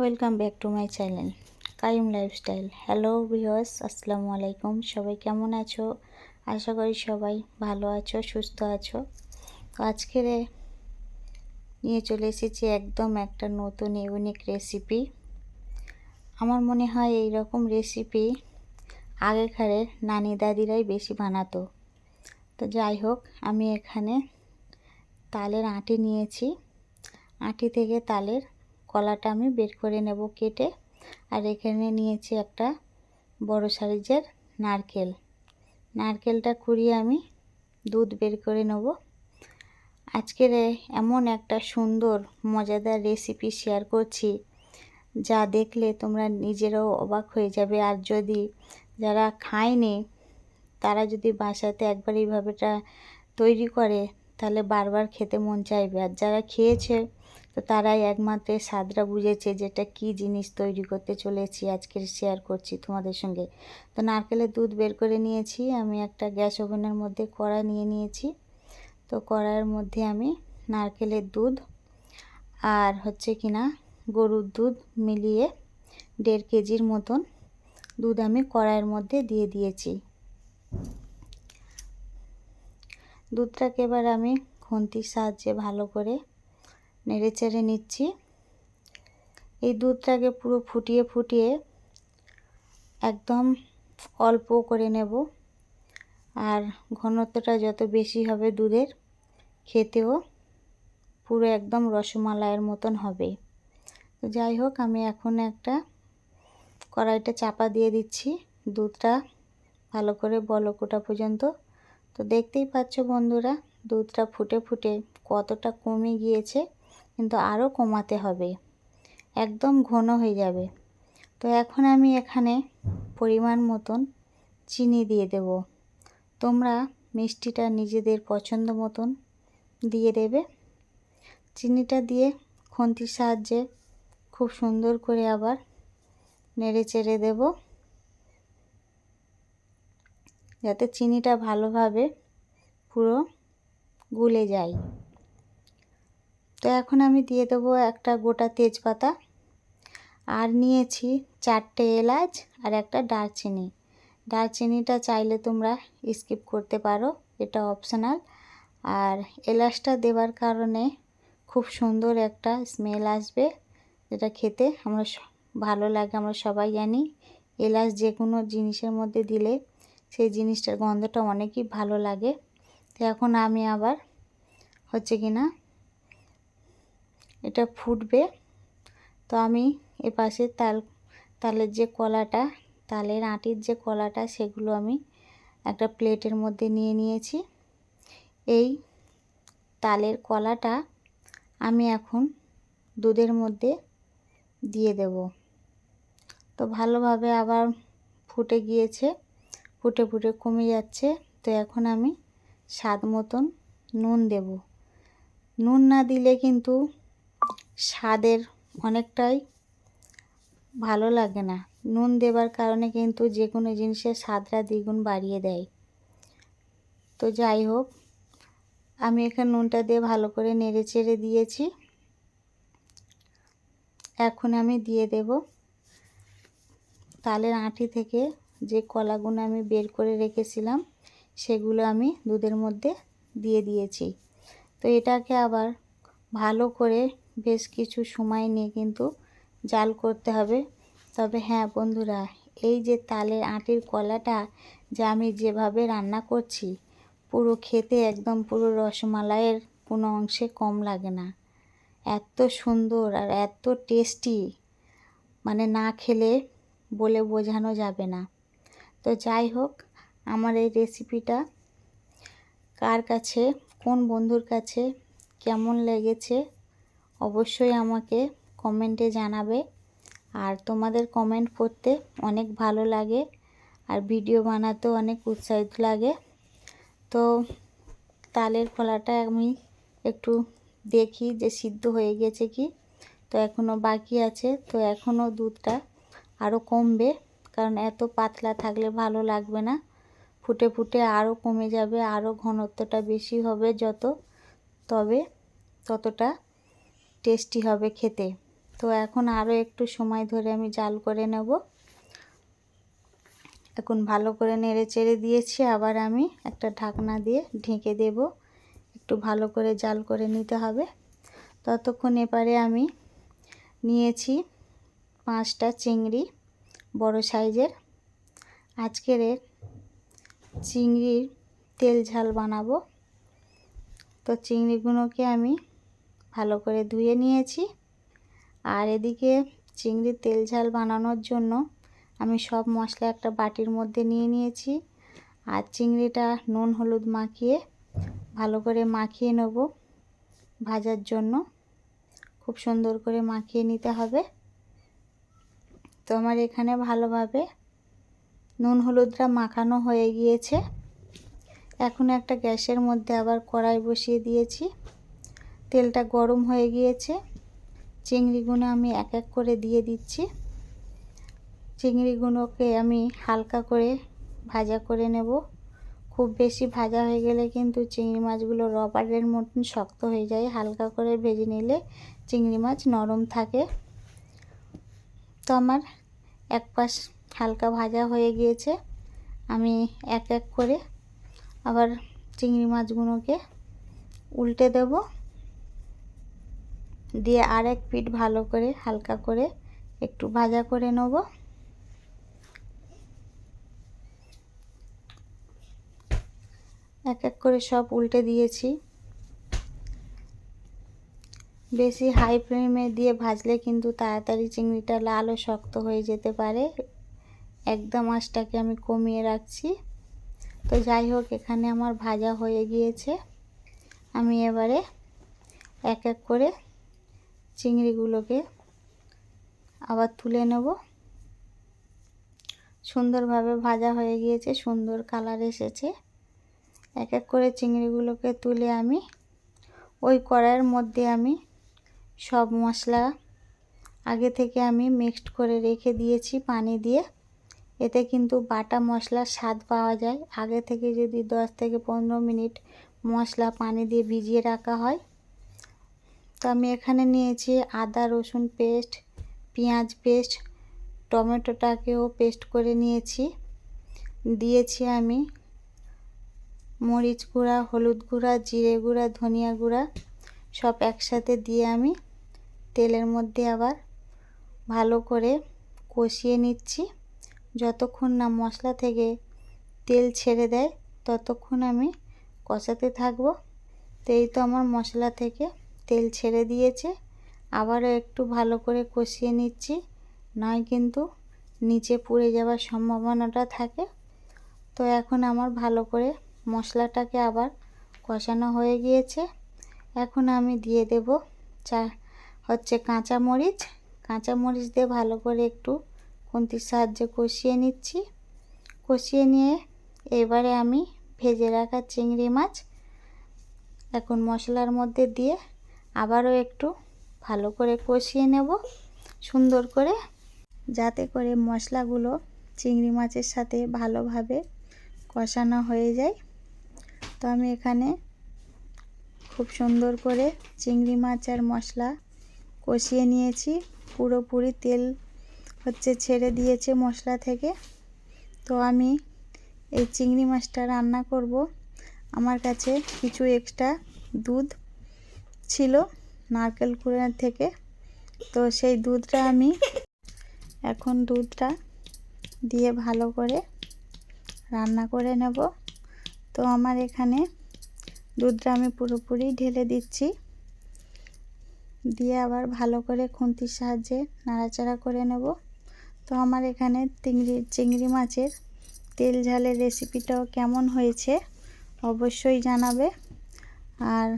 Welcome back to my channel Qayyim lifestyle hello viewers আসসালামু আলাইকুম সবাই কেমন আছো? আশা করি সবাই ভালো আছো, সুস্থ আছো। তো আজকের নিয়ে চলে এসেছি একদম একটা নতুন ইউনিক রেসিপি আমার মনে হয় এই রকম রেসিপি আগেকারের নানি দাদিরাই বেশি বানাতো। তো যাই হোক, আমি এখানে তালের আটি নিয়েছি। আটি থেকে তালের কলাটা আমি বের করে নেব কেটে। আর এখানে নিয়েছি একটা বড় সাইজের নারকেল। নারকেলটা কুড়িয়ে আমি দুধ বের করে নেব। আজকের এমন একটা সুন্দর, মজাদার রেসিপি শেয়ার করছি। যা দেখলে তোমরা নিজেরাও অবাক হয়ে যাবে। আর যদি যারা খায়নি, তারা যদি বাসাতে একবার এইভাবেটা তৈরি করে, তাহলে বারবার খেতে মন চাইবে। আর যারা খেয়েছে তো তারাই একমাত্র স্বাদটা বুঝেছে যেটা কি জিনিস তৈরি করতে চলেছি আজকে শেয়ার করছি তোমাদের সঙ্গে। তো নারকেলের দুধ বের করে নিয়েছি, আমি একটা গ্যাস ওভেনের মধ্যে কড়া নিয়ে নিয়েছি। তো কড়াইয়ের মধ্যে আমি নারকেলের দুধ আর হচ্ছে কিনা গরুর দুধ মিলিয়ে দেড় কেজির মতন দুধ আমি কড়াইয়ের মধ্যে দিয়ে দিয়েছি। দুধটাকে এবার আমি খুন্তির সাহায্যে ভালো করে নেড়ে চেড়ে নিচ্ছি। এই দুধটাকে পুরো ফুটিয়ে ফুটিয়ে একদম অল্প করে নেব। আর ঘনত্বটা যত বেশি হবে দুধের, খেতেও পুরো একদম রসমালাইয়ের মতন হবে। তো যাই হোক, আমি এখন একটা কড়াইটা চাপা দিয়ে দিচ্ছি দুধটা ভালো করে বলকোটা পর্যন্ত। তো দেখতেই পাচ্ছ বন্ধুরা, দুধটা ফুটে ফুটে কতটা কমে গিয়েছে। কিন্তু আরও কমাতে হবে। একদম ঘন হয়ে যাবে। তো এখন আমি এখানে পরিমাণ মতন চিনি দিয়ে দেব। তোমরা মিষ্টিটা নিজেদের পছন্দ মতন দিয়ে দেবে। চিনিটা দিয়ে খন্তির সাহায্যে খুব সুন্দর করে আবার নেড়ে চেড়ে দেব। যাতে চিনিটা ভালোভাবে পুরো গুলে যায়। তো এখন আমি দিয়ে দেবো একটা গোটা তেজপাতা। আর নিয়েছি চারটে এলাচ আর একটা দারচিনি। দারচিনিটা চাইলে তোমরা স্কিপ করতে পারো, এটা অপশনাল। আর এলাচটা দেওয়ার কারণে খুব সুন্দর একটা স্মেল আসবে, যেটা খেতে আমরা ভালো লাগে, আমরা সবাই জানি। এলাচ যে কোনো জিনিসের মধ্যে দিলে সেই জিনিসটার গন্ধটা অনেকই ভালো লাগে। তো এখন আমি আবার হচ্ছে কি না এটা ফুটবে। তো আমি এ পাশে তাল, তালের যে কলাটা, তালের আটির যে কলাটা, সেগুলো আমি একটা প্লেটের মধ্যে নিয়ে নিয়েছি। এই তালের কলাটা আমি এখন দুধের মধ্যে দিয়ে দেব। তো ভালোভাবে আবার ফুটে গিয়েছে, ফুটে ফুটে কমে যাচ্ছে। তো এখন আমি স্বাদ মতন নুন দেব। নুন না দিলে কিন্তু স্বাদের অনেকটাই ভালো লাগে না। নুন দেবার কারণে কিন্তু যে কোনো জিনিসের স্বাদটা দ্বিগুণ বাড়িয়ে দেয়। তো যাই হোক, আমি এখানে নুনটা দিয়ে ভালো করে নেড়ে চেড়ে দিয়েছি। এখন আমি দিয়ে দেব তালের আঁটি থেকে যে কলাগুলো আমি বের করে রেখেছিলাম, সেগুলো আমি দুধের মধ্যে দিয়ে দিয়েছি। তো এটাকে আবার ভালো করে বেশ কিছু সময় নিয়ে কিন্তু জাল করতে হবে। তবে হ্যাঁ বন্ধুরা, এই যে তালের আটির কলাটা যে আমি যেভাবে রান্না করছি, পুরো খেতে একদম পুরো রসমালাইয়ের কোনো অংশে কম লাগে না। এত সুন্দর আর এত টেস্টি মানে না খেলে বলে বোঝানো যাবে না। তো যাই হোক, আমার এই রেসিপিটা কার কাছে, কোন বন্ধুর কাছে, কেমন লেগেছে অবশ্যই আমাকে কমেন্টে জানাবে। আর তোমাদের কমেন্ট পড়তে অনেক ভালো লাগে আর ভিডিও বানাতেও অনেক উৎসাহিত লাগে। তো তালের ফলাটা আমি একটু দেখি যে সিদ্ধ হয়ে গেছে কি। তো এখনও বাকি আছে, তো এখনও দুধটা আরও কমবে, কারণ এত পাতলা থাকলে ভালো লাগবে না। ফুটে ফুটে আরও কমে যাবে আরও ঘনত্বটা বেশি হবে যত, তবে ততটা টেস্টি হবে খেতে। তো এখন আরও একটু সময় ধরে আমি জাল করে নেব। এখন ভালো করে নেড়ে চেড়ে দিয়েছি, আবার আমি একটা ঢাকনা দিয়ে ঢেকে দেব। একটু ভালো করে জাল করে নিতে হবে। ততক্ষণ এপারে আমি নিয়েছি পাঁচটা চিংড়ি বড় সাইজের। আজকের চিংড়ির তেল ঝাল বানাবো। তো চিংড়িগুলোকে আমি ভালো করে ধুয়ে নিয়েছি। আর এদিকে চিংড়ির তেল ঝাল বানানোর জন্য আমি সব মশলা একটা বাটির মধ্যে নিয়ে নিয়েছি। আর চিংড়িটা নুন হলুদ মাখিয়ে ভালো করে মাখিয়ে নেব ভাজার জন্য। খুব সুন্দর করে মাখিয়ে নিতে হবে। তো আমার এখানে ভালোভাবে নুন হলুদটা মাখানো হয়ে গিয়েছে। এখন একটা গ্যাসের মধ্যে আবার কড়াই বসিয়ে দিয়েছি। তেলটা গরম হয়ে গিয়েছে। চিংড়িগুলো আমি এক এক করে দিয়ে দিচ্ছি। চিংড়িগুলোকে আমি হালকা করে ভাজা করে নেব। খুব বেশি ভাজা হয়ে গেলে কিন্তু চিংড়ি মাছগুলো রবারের মতন শক্ত হয়ে যায়। হালকা করে ভেজে নিলে চিংড়ি মাছ নরম থাকে। তো আমার এক পাশ হালকা ভাজা হয়ে গিয়েছে। আমি এক এক করে আবার চিংড়ি মাছগুলোকে উল্টে দেব। দিয়ে আর এক পিঠ ভালো করে হালকা করে একটু ভাজা করে নেব। এক এক করে সব উল্টে দিয়েছি। বেশি হাই ফ্লেমে দিয়ে ভাজলে কিন্তু তাড়াতাড়ি চিংড়িটা লাল ও শক্ত হয়ে যেতে পারে। একদম আঁচটাকে আমি কমিয়ে রাখছি। তো যাই হোক, এখানে আমার ভাজা হয়ে গিয়েছে। আমি এবারে এক এক করে চিংড়িগুলোকে আবার তুলে নেব। সুন্দরভাবে ভাজা হয়ে গিয়েছে, সুন্দর কালার এসেছে। এক এক করে চিংড়িগুলোকে তুলে আমি ওই কড়াইয়ের মধ্যে আমি সব মশলা আগে থেকে আমি মিক্সড করে রেখে দিয়েছি পানি দিয়ে। এতে কিন্তু বাটা মশলার স্বাদ পাওয়া যায়। আগে থেকে যদি দশ থেকে পনেরো মিনিট মশলা পানি দিয়ে ভিজিয়ে রাখা হয় তো আমি এখানে নিয়েছি আদা, রসুন পেস্ট, পেঁয়াজ পেস্ট, টমেটোটাকেও পেস্ট করে নিয়েছি। দিয়েছি আমি মরিচ গুঁড়া, হলুদ গুঁড়া, জিরে গুঁড়া, ধনিয়া গুঁড়া, সব একসাথে দিয়ে আমি তেলের মধ্যে আবার ভালো করে কষিয়ে নিচ্ছি। যতক্ষণ না মশলা থেকে তেল ছেড়ে দেয়, ততক্ষণ আমি কষাতে থাকব। তো এই তো আমার মশলা থেকে তেল ছেড়ে দিয়েছে। আবারও একটু ভালো করে কষিয়ে নিচ্ছি। নয় কিন্তু নিচে পুড়ে যাওয়ার সম্ভাবনাটা থাকে। তো এখন আমার ভালো করে মশলাটাকে আবার কষানো হয়ে গিয়েছে। এখন আমি দিয়ে দেব চা, হচ্ছে কাঁচা মরিচ কাঁচা মরিচ দিয়ে ভালো করে একটু খুন্তির সাহায্যে কষিয়ে নিচ্ছি। কষিয়ে নিয়ে এবারে আমি ভেজে রাখা চিংড়ি মাছ এখন মশলার মধ্যে দিয়ে আবারও একটু ভালো করে কষিয়ে নেব, সুন্দর করে, যাতে করে মশলাগুলো চিংড়ি মাছের সাথে ভালোভাবে কষানো হয়ে যায়। তো আমি এখানে খুব সুন্দর করে চিংড়ি মাছ আর মশলা কষিয়ে নিয়েছি। পুরোপুরি তেল হচ্ছে ছেড়ে দিয়েছে মশলা থেকে। তো আমি এই চিংড়ি মাছটা রান্না করব। আমার কাছে কিছু এক্সট্রা দুধ ছিল নারকেল কুড়ার থেকে। তো সেই দুধটা আমি এখন দুধটা দিয়ে ভালো করে রান্না করে নেব। তো আমার এখানে দুধটা আমি পুরোপুরি ঢেলে দিচ্ছি। দিয়ে আবার ভালো করে খুন্তির সাহায্যে নাড়াচাড়া করে নেব। তো আমার এখানে চিংড়ি চিংড়ি মাছের তেল ঝালের রেসিপিটাও কেমন হয়েছে অবশ্যই জানাবে। আর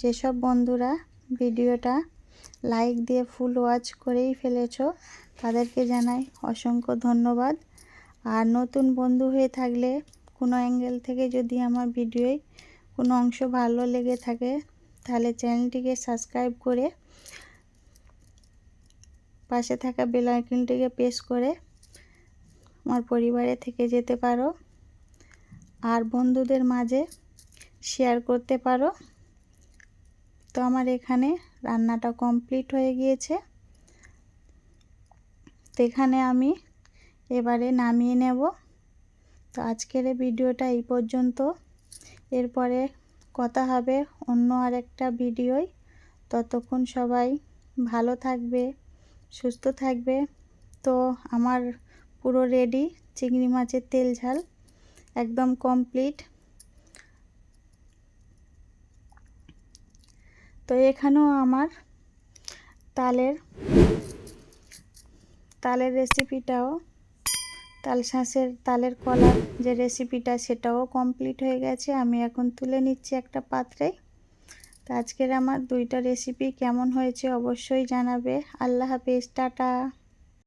যেসব বন্ধুরা ভিডিওটা লাইক দিয়ে ফুল ওয়াচ করেই ফেলেছ, তাদেরকে জানাই অসংখ্য ধন্যবাদ। আর নতুন বন্ধু হয়ে থাকলে কোনো অ্যাঙ্গেল থেকে যদি আমার ভিডিওয় কোনো অংশ ভালো লেগে থাকে, তাহলে চ্যানেলটিকে সাবস্ক্রাইব করে পাশে থাকা বেল আইকনটিকে প্রেস করে আমার পরিবারে থেকে যেতে পারো। আর বন্ধুদের মাঝে শেয়ার করতে পারো। তো আমার এখানে রান্নাটা কমপ্লিট হয়ে গিয়েছে। তো এখানে আমি এবারে নামিয়ে নেব। তো আজকের ভিডিওটা এই পর্যন্ত। এরপরে কথা হবে অন্য আরেকটা ভিডিওয়। ততক্ষণ সবাই ভালো থাকবে, সুস্থ থাকবে। তো আমার পুরো রেডি চিংড়ি মাছের তেল ঝাল, একদম কমপ্লিট। তো এখানেও আমার তালের তালের রেসিপিটাও তাল শাঁসের, তালের কলার যে রেসিপিটা সেটাও কমপ্লিট হয়ে গেছে। আমি এখন তুলে নিচ্ছি একটা পাত্রে। তো আজকের আমার দুইটা রেসিপি কেমন হয়েছে অবশ্যই জানাবে। আল্লাহ হাফেজ, টাটা।